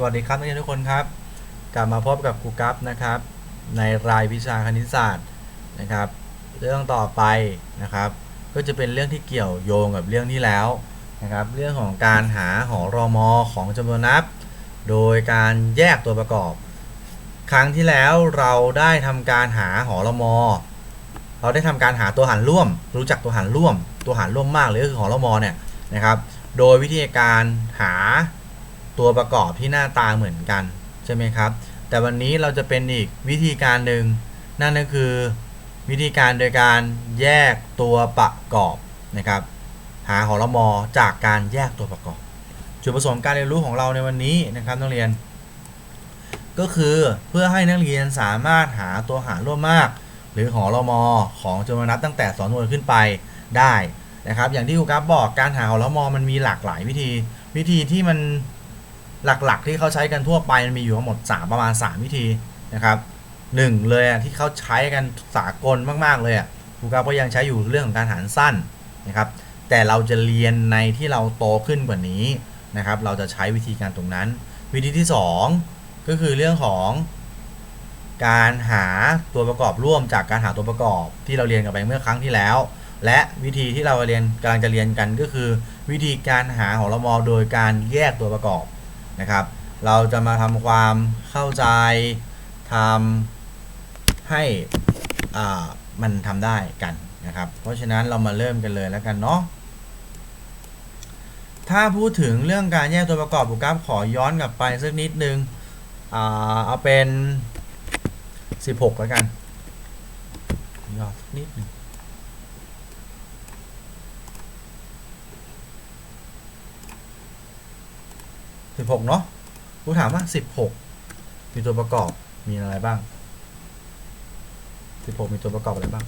สวัสดีครับนักเรียนทุกคนครับ กลับมาพบกับครูกัฟนะครับ ในรายวิชาคณิตศาสตร์นะครับ เรื่องต่อไปนะครับ ก็จะเป็นเรื่องที่เกี่ยวโยงกับเรื่องที่แล้วนะครับ เรื่องของการหาหอรอมอของจำนวนนับ โดยการแยกตัวประกอบ ครั้งที่แล้วเราได้ทำการหาหอรอมอ เราได้ทำการหาตัวหารร่วม รู้จักตัวหารร่วม ตัวหารร่วมมากเลยก็คือหอรอมอเนี่ยนะครับ โดยวิธีการหา ตัวประกอบที่หน้าตาเหมือนกัน ใช่ไหมครับ แต่วันนี้เราจะเป็นอีกวิธีการหนึ่งนั่นก็คือ วิธีการโดยการแยกตัวประกอบนะครับ หาหอรมอจากการแยกตัวประกอบ จุดประสงค์การเรียนรู้ของเราในวันนี้นะครับนักเรียน ก็คือเพื่อให้นักเรียนสามารถหาตัวหารร่วมมาก หรือหอรมอของจำนวนนับตั้งแต่2จำนวนขึ้นไปได้นะครับ อย่างที่ครูกัฟบอกการหาหอรมอมันมีหลากหลายวิธี วิธีที่มัน หลักๆ ที่เขาใช้กันทั่วไปมันมีอยู่ทั้งหมด 3 ประมาณ 3 วิธีนะครับหนึ่งเลยที่เขาใช้กันสากลมากๆเลยอะครูกัฟก็ยังใช้อยู่เรื่องของการหารสั้นนะครับแต่เราจะเรียนในที่เราโตขึ้นกว่านี้นะครับเราจะใช้วิธีการตรงนั้น วิธีที่ 2 ก็คือเรื่องของการหาตัวประกอบร่วมจากการหาตัวประกอบที่เราเรียนกันไปเมื่อครั้งที่แล้ว และวิธีที่เราเรียนกำลังจะเรียนกันก็คือ วิธีการหาหอรมอโดยการแยกตัวประกอบ นะครับ เราจะมาทำความเข้าใจทำให้มันทำได้กันนะครับ เพราะฉะนั้นเรามาเริ่มกันเลยแล้วกันเนาะถ้าพูดถึงเรื่องการแยกตัวประกอบบุกราฟขอย้อนกลับไปสักนิดนึงเอาเป็น 16 แล้วกันย่อสักนิดนึง สิบหกเนาะกูถามว่าสิบหกมีตัวประกอบมีอะไรบ้างสิบหกมีตัวประกอบอะไรบ้าง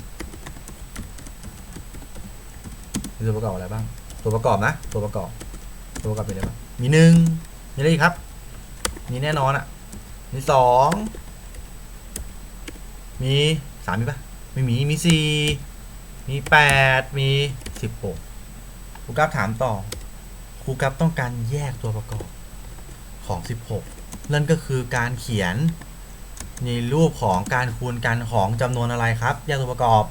มีตัวประกอบอะไรบ้าง ตัวประกอบนะ ตัวประกอบ ตัวประกอบเป็นอะไรบ้าง มีหนึ่งมีอะไรอีกครับ มีแน่นอนอะมีสอง มีสามมีปะไม่มี มีสี่ มีแปด มีสิบหกครูกัฟถามต่อ ครูกัฟต้องการแยกตัวประกอบ ของสิบหกนั่นก็คือการเขียนในรูปของการคูณกันของจำนวนอะไรครับ แยกตัวประกอบ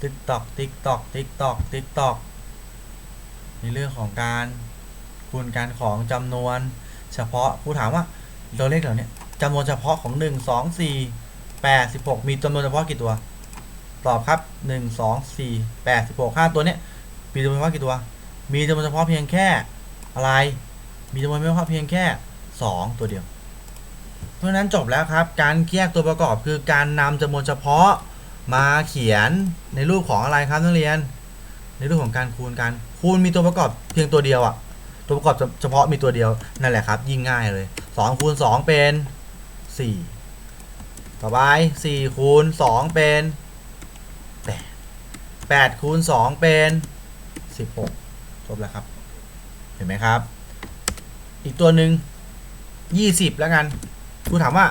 ติ๊กตอกติ๊กตอกติ๊กตอกติ๊กตอกในเรื่องของการคูณกันของจำนวนเฉพาะครูถามว่าตัวเลขเหล่านี้จำนวนเฉพาะของ 1 2 4 8 16 มีจำนวนเฉพาะกี่ตัว ตอบครับ 1 2 4 8 16 5 ตัวเนี้ยมีจำนวนเฉพาะกี่ตัว มีจำนวนเฉพาะเพียงแค่อะไร มีจำนวนเฉพาะเพียงแค่ 2 ตัวเดียว เพราะนั้นจบแล้วครับ การแยกตัวประกอบคือการนำจำนวนเฉพาะมาเขียนในรูปของอะไรครับนักเรียน ในรูปของการคูณกันคูณมีตัวประกอบเพียงตัวเดียวอะตัวประกอบเฉพาะมีตัวเดียวนั่นแหละครับ ยิ่งง่ายเลย2คูณ2เป็น 4 ต่อไป4คูณ2เป็น 8 8คูณ2เป็น 16จบแล้วครับ เห็นไหมครับ อีกตัวหนึ่ง20แล้วกันครูถามว่า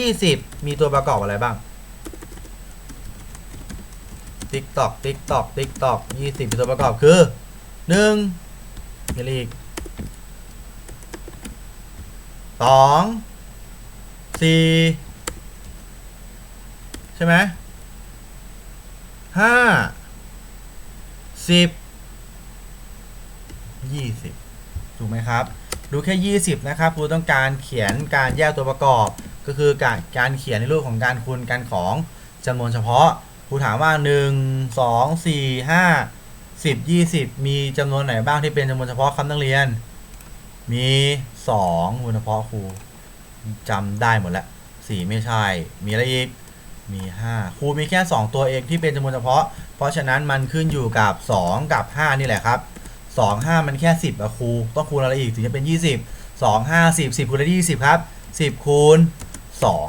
20มีตัวประกอบอะไรบ้างติ๊กตอกติ๊กตอกติ๊กตอก20มีตัวประกอบคือ1มีอะไรอีกสองสี่ใช่ไหมห้าสิบยี่สิบถูกไหมครับ ดูแค่ 20 นะครับครูต้องการเขียนการแยกตัวประกอบ ก็คือการการเขียนในรูปของการคูณกันของจำนวนเฉพาะครูถามว่า 1 2 4 5 10 20 มีจำนวนไหนบ้างที่เป็นจำนวนเฉพาะครับนักเรียน มีสองมูลเฉพาะครูจำได้หมดแล้วสี่ไม่ใช่ มีอะไรอีกมีห้าครูมีแค่สองตัวเองที่เป็นจำนวนเฉพาะ เพราะฉะนั้นมันขึ้นอยู่กับสองกับห้านี่แหละครับ สองห้ามันแค่สิบอะครูต้องคูณอะไรอีกถึงจะเป็นยี่สิบสองห้าสิบสิบคูณได้ยี่สิบครับสิบคูณสอง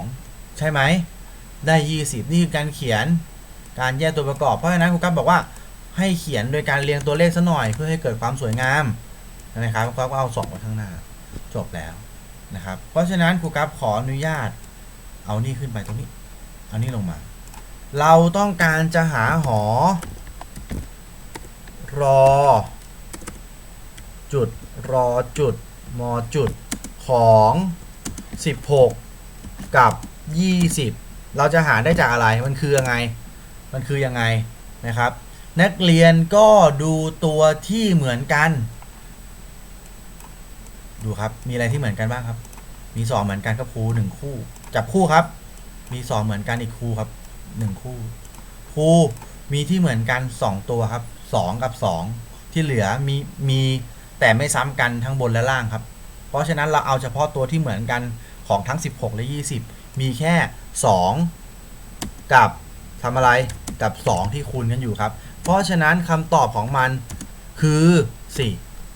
ใช่ไหมได้ยี่สิบนี่คือการเขียนการแยกตัวประกอบเพราะฉะนั้นครูกัฟบอกว่าให้เขียนโดยการเรียงตัวเลขซะหน่อยเพื่อให้เกิดความสวยงามนะครับก็เอาสองไว้ข้างหน้าจบแล้วนะครับ เพราะฉะนั้นครูกัฟขออนุญาต เอานี่ขึ้นไปตรงนี้ เอานี่ลงมา เราต้องการจะหาหอ รอ จุดรอจุดมจุดของ 16 กับ 20 เราจะหาได้จากอะไรมันคือยังไง มันคือยังไงนะครับ นักเรียนก็ดูตัวที่เหมือนกัน ดูครับมีอะไรที่เหมือนกันบ้างครับ มีสองเหมือนกันครับครูหนึ่งคู่ จับคู่ครับ มีสองเหมือนกันอีกคู่ครับหนึ่งคู่ครูมีที่เหมือนกันสองตัวครับสองกับสองที่เหลือมีมี แต่ไม่ซ้ำกันทั้งบนและล่างครับ เพราะฉะนั้นเราเอาเฉพาะตัวที่เหมือนกันของทั้ง 16 และ 20 มีแค่ 2 กับทำอะไรกับ 2 ที่คูณกันอยู่ครับ เพราะฉะนั้นคำตอบของมันคือ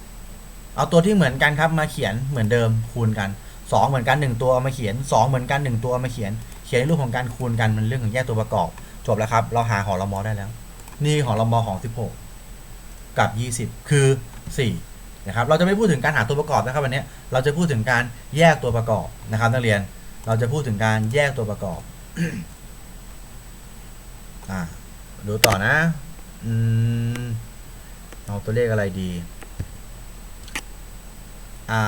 4 เอาตัวที่เหมือนกันครับมาเขียนเหมือนเดิมคูณกัน 2 เหมือนกัน 1 ตัวเอามาเขียน 2 เหมือนกัน 1 ตัวเอามาเขียน เขียนในรูปของการคูณกันมันเรื่องของแยกตัวประกอบ จบแล้วครับ เราหาหอละมอได้แล้ว นี่หอละมอของ 16 กับ 20 คือ 4 นะครับเราจะไม่พูดถึงการหาตัวประกอบนะครับวันนี้เราจะพูดถึงการแยกตัวประกอบนะครับนักเรียนเราจะพูดถึงการแยกตัวประกอบอ่าดูต่อนะอืมเอาตัวเลขอะไรดีอ่า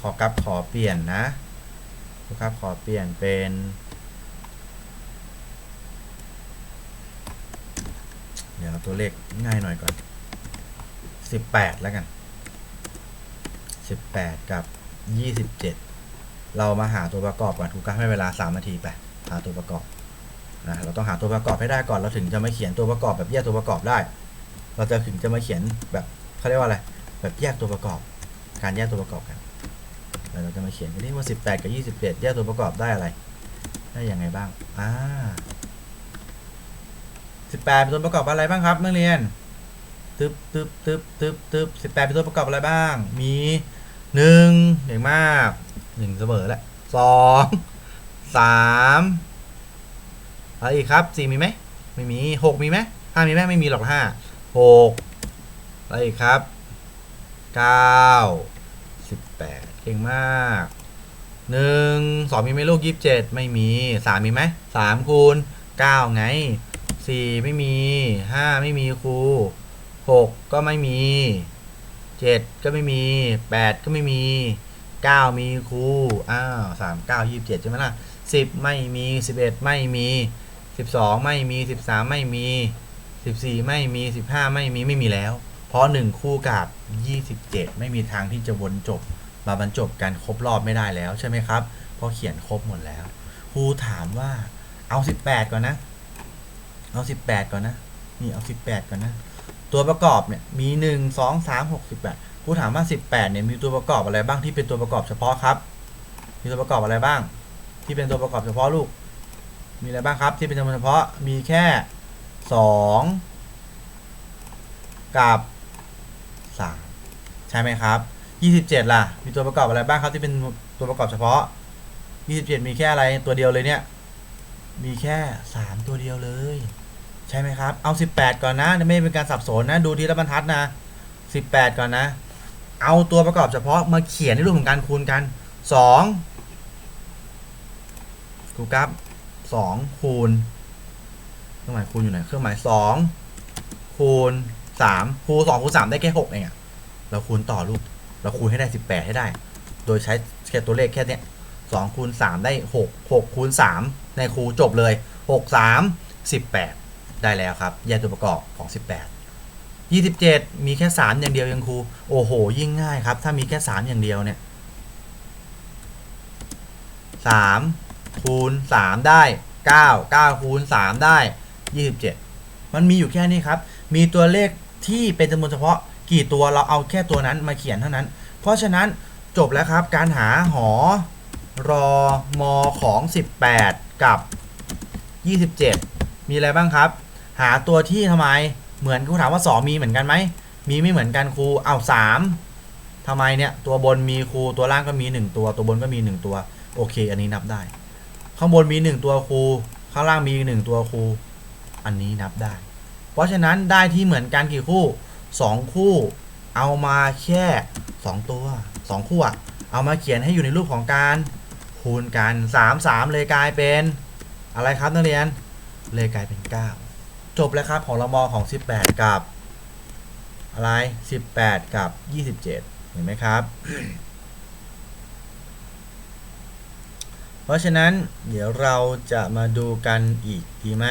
ขอกับขอเปลี่ยนนะครับขอเปลี่ยนเป็นเดี๋ยวตัวเลขง่ายหน่อยก่อนสิบแปดแล้วกัน สิบแปดกับยี่สิบเจ็ดเรามาหาตัวประกอบก่อนถูกกันให้เวลาสามนาทีไปหาตัวประกอบนะเราต้องหาตัวประกอบให้ได้ก่อนเราถึงจะมาเขียนตัวประกอบแบบแยกตัวประกอบได้ เราจะถึงจะมาเขียนแบบเขาเรียกว่าอะไรแบบแยกตัวประกอบ การแยกตัวประกอบกันเราจะมาเขียนกันนี่ว่าสิบแปดกับยี่สิบเจ็ดแยกตัวประกอบได้อะไร ได้ยังไงบ้างอ่าสิบแปดเป็นตัวประกอบอะไรบ้างครับนักเรียน ตึ๊บตึ๊บตึ๊บตึ๊บตึ๊บสิบแปดเป็นตัวประกอบอะไรบ้าง มีหนึ่งเก่งมากหนึ่งเสมอแหละสองสามอะไรอีกครับสี่มีไหมไม่มีหกมีไหมห้ามีไหมไม่มีหรอกห้าหกอะไรอีกครับเก้าสิบแปดเก่งมากหนึ่งสองมีไหมลูกยี่สิบเจ็ดไม่มีสามมีไหมสามคูณเก้าไงสี่ไม่มีห้าไม่มีครู หกก็ไม่มีเจ็ดก็ไม่มีแปดก็ไม่มีเก้ามีครูอ้าวสามเก้ายี่สิบเจ็ดใช่ไหมล่ะสิบไม่มีสิบเอ็ดไม่มีสิบสองไม่มีสิบสามไม่มีสิบสี่ไม่มีสิบห้าไม่มีไม่มีแล้ว เพราะหนึ่งคู่กับยี่สิบเจ็ดไม่มีทางที่จะวนจบมาบรรจบกันครบรอบไม่ได้แล้วใช่ไหมครับ เพราะเขียนครบหมดแล้วครูถามว่าเอาสิบแปดก่อนนะ เอาสิบแปดก่อนนะ นี่เอาสิบแปดก่อนนะ ตัวประกอบเนี่ยมีหนึ่งสองสามหกสิบแปดครูถามว่าสิบแปดเนี่ยมีตัวประกอบอะไรบ้างที่เป็นตัวประกอบเฉพาะครับ มีตัวประกอบอะไรบ้าง ที่เป็นตัวประกอบเฉพาะลูก มีอะไรบ้างครับ ที่เป็นตัวเฉพาะมีแค่สองกับสามใช่ไหมครับยี่สิบเจ็ดล่ะ มีตัวประกอบอะไรบ้างครับที่เป็นตัวประกอบเฉพาะยี่สิบเจ็ดมีแค่อะไรตัวเดียวเลยเนี่ย มีแค่สามตัวเดียวเลย ใช่ไหมครับ เอา 18 ก่อนนะไม่เป็นการสับสนนะ ดูทีละบรรทัดนะ 18 ก่อนนะ เอาตัวประกอบเฉพาะมาเขียนในรูปของการคูณกัน2ครูครับ2คูณเครื่องหมายคูณอยู่ไหนเครื่องหมาย2คูณ3คูณ2คูณ3ได้แค่6เองอะเราคูณต่อลูก เราคูณให้ได้ 18 ให้ได้ โดยใช้แค่ตัวเลขแค่เนี้ย2คูณ3ได้ 6 6คูณ3ในครูจบเลย 6 3 18 ได้แล้วครับ แยกตัวประกอบของ 18 27 มีแค่ 3 อย่างเดียวยังครู โอ้โห ยิ่งง่ายครับ ถ้ามีแค่ 3 อย่างเดียวเนี่ย3คูณ 3 ได้ 9 9คูณ 3 ได้ 27 มันมีอยู่แค่นี้ครับ มีตัวเลขที่เป็นจำนวนเฉพาะกี่ตัวเราเอาแค่ตัวนั้นมาเขียนเท่านั้น เพราะฉะนั้นจบแล้วครับ การหาหอรอมอของ 18 กับ 27 มีอะไรบ้างครับ หาตัวที่ทำไม เหมือนครูถามว่า 2 มีเหมือนกันไหม มีไม่เหมือนกันครูเอา3ทำไมเนี่ย ตัวบนมีครูตัวล่างก็มี 1 ตัว ตัวบนก็มี 1 ตัว โอเค อันนี้นับได้ ข้างบนมี 1 ตัวครู ข้างล่างมี 1 ตัวครู อันนี้นับได้ เพราะฉะนั้นได้ที่เหมือนกันกี่คู่ 2 คู่ เอามาแค่ 2 ตัว 2 คู่อะเอามาเขียนให้อยู่ในรูปของการคูณกัน 3 3 เลยกลายเป็น อะไรครับนักเรียน เลยกลายเป็น 9 จบแล้วครับของละมอของ 18 กับ อะไร 18 กับ 27 เห็นไหมครับ เพราะฉะนั้นเดี๋ยวเราจะมาดูกันอีกดีไหม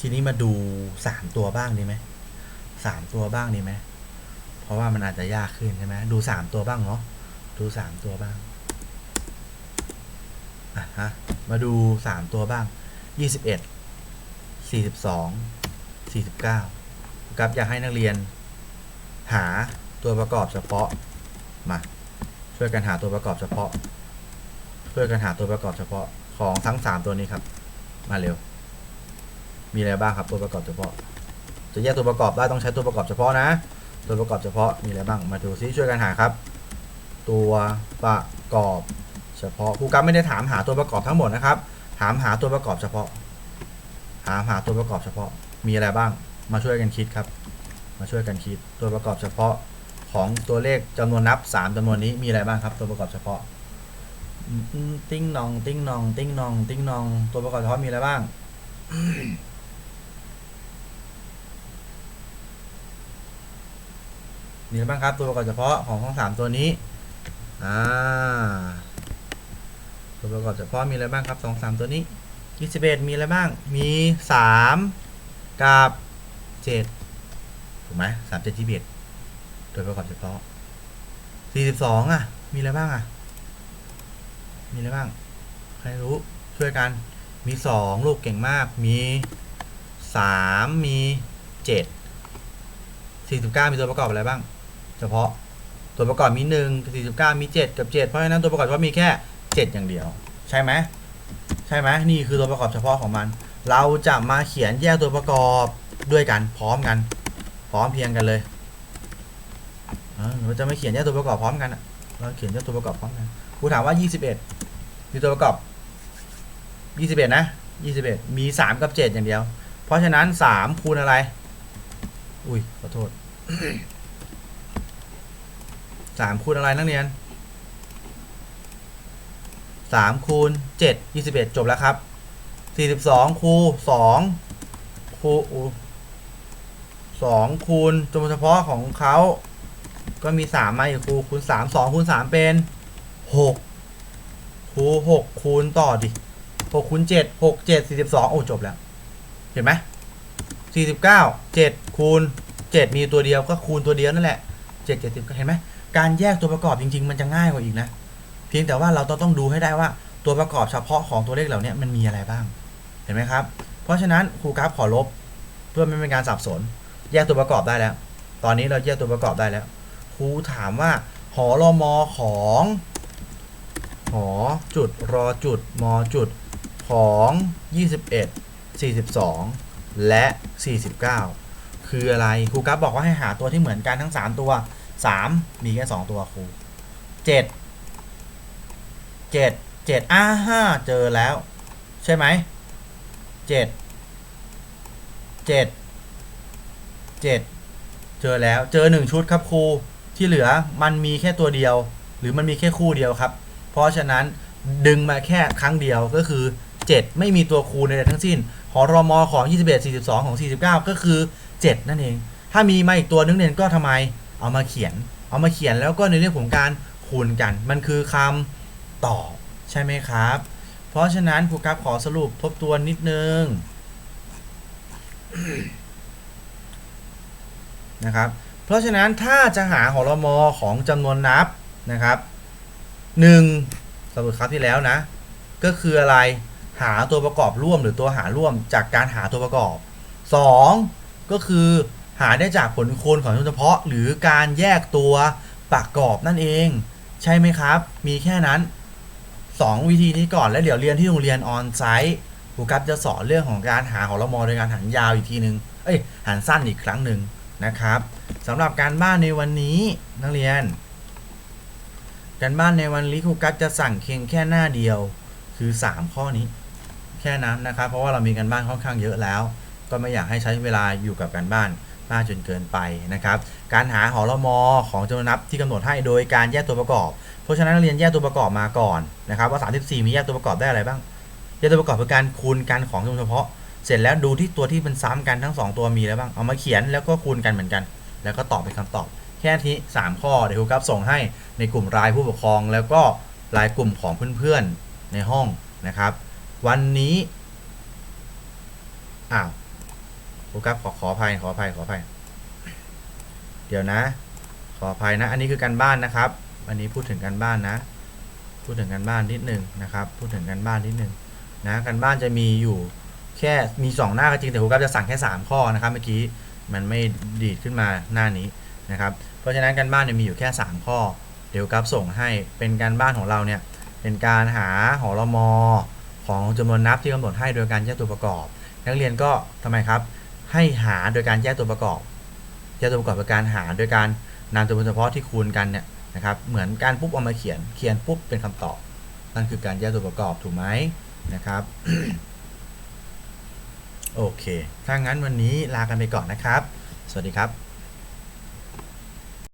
ทีนี้มาดูสามตัวบ้างดีไหมสามตัวบ้างดีไหม เพราะว่ามันอาจจะยากขึ้นใช่ไหมดูสามตัวบ้างเนาะดูสามตัวบ้างอะฮะมาดูสามตัวบ้างยี่ สิบเอ็ดสี่สิบสองสี่สิบเก้าครับอยากให้นักเรียน หาตัวประกอบเฉพาะมาช่วยกันหาตัวประกอบเฉพาะ ช่วยกันหาตัวประกอบเฉพาะของทั้งสามตัวนี้ครับ มาเร็ว มีอะไรบ้างครับตัวประกอบเฉพาะ จะแยกตัวประกอบได้ต้องใช้ตัวประกอบเฉพาะนะ ตัวประกอบเฉพาะมีอะไรบ้างมาดูซิช่วยกันหาครับ ตัวประกอบเฉพาะครูกั๊บไม่ได้ถามหาตัวประกอบทั้งหมดนะครับ ถามหาตัวประกอบเฉพาะ ถาหาตัวประกอบเฉพาะมีอะไรบ้าง มาช่วยกันคิดครับ มาช่วยกันคิดตัวประกอบเฉพาะของตัวเลขจำนวนนับสามจำนวนนี้มีอะไรบ้างครับ ตัวประกอบเฉพาะ ติ้งนอง ติ้งนอง ติ้งนอง ติ้งนอง ตัวประกอบเฉพาะมีอะไรบ้างมีอะไรบ้างครับ ตัวประกอบเฉพาะของทั้งสามตัวนี้อ่าตัวประกอบเฉพาะมีอะไรบ้างครับสองสามตัวนี้ ยี่สิบเอ็ดมีอะไรบ้าง มีสามกับเจ็ดถูกไหมสามเจ็ดยี่สิบเอ็ดตัวประกอบเฉพาะสี่สิบสองอะ มีอะไรบ้างอะ มีอะไรบ้าง ใครรู้ช่วยกัน มีสองลูกเก่งมาก มีสามมีเจ็ดสี่สิบเก้ามีตัวประกอบอะไรบ้าง เฉพาะตัวประกอบมีหนึ่งสี่สิบเก้ามีเจ็ดกับเจ็ดเพราะฉะนั้นตัวประกอบเฉพามีแค่เจ็ดอย่างเดียว ใช่ไหม ใช่ไหมนี่คือตัวประกอบเฉพาะของมัน เราจะมาเขียนแยกตัวประกอบด้วยกันพร้อมกัน พร้อมเพียงกันเลยเราจะไม่เขียนแยกตัวประกอบพร้อมกันเราเขียนแยกตัวประกอบพร้อมกันครูถามว่ายี่สิบเอ็ดมีตัวประกอบยี่สิบเอ็ดนะยี่สิบเอ็ดมีสามกับเจ็ดอย่างเดียว เพราะฉะนั้นสามคูณอะไร อุ้ยขอโทษสามคูณอะไรนักเรียน สามคูณเจ็ดยี่สิบเอ็ดจบแล้วครับสี่สิบสองคูสองคูอู้สองคูณจำนวนเฉพาะของเขาก็มีสามมาอีกคูคูณสามสองคูณสามเป็นหกคูหกคูณต่อดิหกคูณเจ็ดหกเจ็ดสี่สิบสองโอ้ จบแล้ว เห็นไหมสี่สิบเก้าเจ็ดคูณเจ็ดมีตัวเดียวก็คูณตัวเดียวนั่นแหละเจ็ดเจ็ดเห็นไหมการแยกตัวประกอบจริง ๆ มันจะง่ายกว่าอีกนะ พียงแต่ว่าเราต้องต้องดูให้ได้ว่าตัวประกอบเฉพาะของตัวเลขเหล่านี้มันมีอะไรบ้าง เห็นไหมครับ เพราะฉะนั้นครูกราฟขอลบ เพื่อไม่เป็นการสับสน แยกตัวประกอบได้แล้ว ตอนนี้เราแยกตัวประกอบได้แล้ว ครูถามว่า หอรอมอของหอจุดรอจุดมอจุดของ 21 42 และ 49 คืออะไร ครูกราฟบอกว่าให้หาตัวที่เหมือนกันทั้ง 3 ตัวสามมีแค่สองตัวครูเจ็ด เจ็ดเจ็ดอ่าห้าเจอแล้ว ใช่ไหมเจ็ดเจ็ดเจ็ดเจอแล้วเจอหนึ่งชุดครับครูที่เหลือมันมีแค่ตัวเดียว หรือมันมีแค่คู่เดียวครับ เพราะฉะนั้นดึงมาแค่ครั้งเดียวก็คือ 7 ไม่มีตัวคูณใดทั้งสิ้น หอรอมอของ 21 42 ของ 49 ก็คือ 7 นั่นเอง ถ้ามีมาอีกตัวนึงเนี่ยก็ทำไมเอามาเขียน เอามาเขียนแล้วก็ในเรื่องของการคูณกัน มันคือคำ ตอใช่ไหมครับ เพราะฉะนั้นครูครับขอสรุปทบทวนนิดนึงนะครับ เพราะฉะนั้นถ้าจะหาหอรมอของจำนวนนับนะครับหนึ่งสรุปครับที่แล้วนะ ก็คืออะไรหาตัวประกอบร่วมหรือตัวหารร่วมจากการหาตัวประกอบ 2 ก็คือหาได้จากผลคูณของจำนวนเฉพาะ หรือการแยกตัวประกอบนั่นเอง ใช่ไหมครับ มีแค่นั้น 2 วิธีนี้ก่อนแล้วเดี๋ยวเรียนที่โรงเรียนออนไซต์ครูกัฟจะสอนเรื่องของการหาหอรมอโดยการหันยาวอีกทีหนึ่งเอ้ยหันสั้นอีกครั้งหนึ่งนะครับสำหรับการบ้านในวันนี้นักเรียน การบ้านในวันนี้ครูกัฟจะสั่งเพียงแค่หน้าเดียวคือ 3 ข้อนี้แค่นั้นนะครับ เพราะว่าเรามีการบ้านค่อนข้างเยอะแล้ว ก็ไม่อยากให้ใช้เวลาอยู่กับการบ้านมากจนเกินไปนะครับ การหาหอรมอของจำนวนนับที่กำหนดให้โดยการแยกตัวประกอบ เพราะฉะนั้นเรียนแยกตัวประกอบมาก่อนนะครับว่า 34 มีแยกตัวประกอบได้อะไรบ้าง แยกตัวประกอบคือการคูณกันของจำนวนเฉพาะ เสร็จแล้วดูที่ตัวที่มันซ้ำกันทั้ง 2 ตัวมีอะไรบ้าง เอามาเขียนแล้วก็คูณกันเหมือนกัน แล้วก็ตอบเป็นคำตอบ แค่ที่ 3 ข้อเดี๋ยวครูครับส่งให้ในกลุ่มรายผู้ปกครอง แล้วก็รายกลุ่มของเพื่อนๆในห้องนะครับ วันนี้อ้าวครูครับขอขออภัยขออภัยขออภัย เดี๋ยวนะ ขออภัยนะ อันนี้คือการบ้านนะครับ อันนี้พูดถึงการบ้านนะ พูดถึงการบ้านนิดหนึ่งนะครับ พูดถึงการบ้านนิดหนึ่งนะการบ้านจะมีอยู่แค่มี 2 หน้าก็จริงแต่ครูครับจะสั่งแค่ 3 ข้อนะครับเมื่อกี้มันไม่ดีดขึ้นมาหน้านี้นะครับ เพราะฉะนั้นการบ้านเนี่ยมีอยู่แค่ 3 ข้อ เดี๋ยวกราฟส่งให้เป็นการบ้านของเราเนี่ยเป็นการหาหอรมอของจำนวนนับที่กำหนดให้โดยการแยกตัวประกอบ นักเรียนก็ทำไมครับ ให้หาโดยการแยกตัวประกอบแยกตัวประกอบเป็นการหาโดยการนำจำนวนเฉพาะที่คูณกันเนี่ย นะครับเหมือนการปุ๊บเอามาเขียนเขียนปุ๊บเป็นคำตอบ นั่นคือการแยกตัวประกอบถูกไหมนะครับโอเค ถ้างั้นวันนี้ลากันไปก่อนนะครับ สวัสดีครับ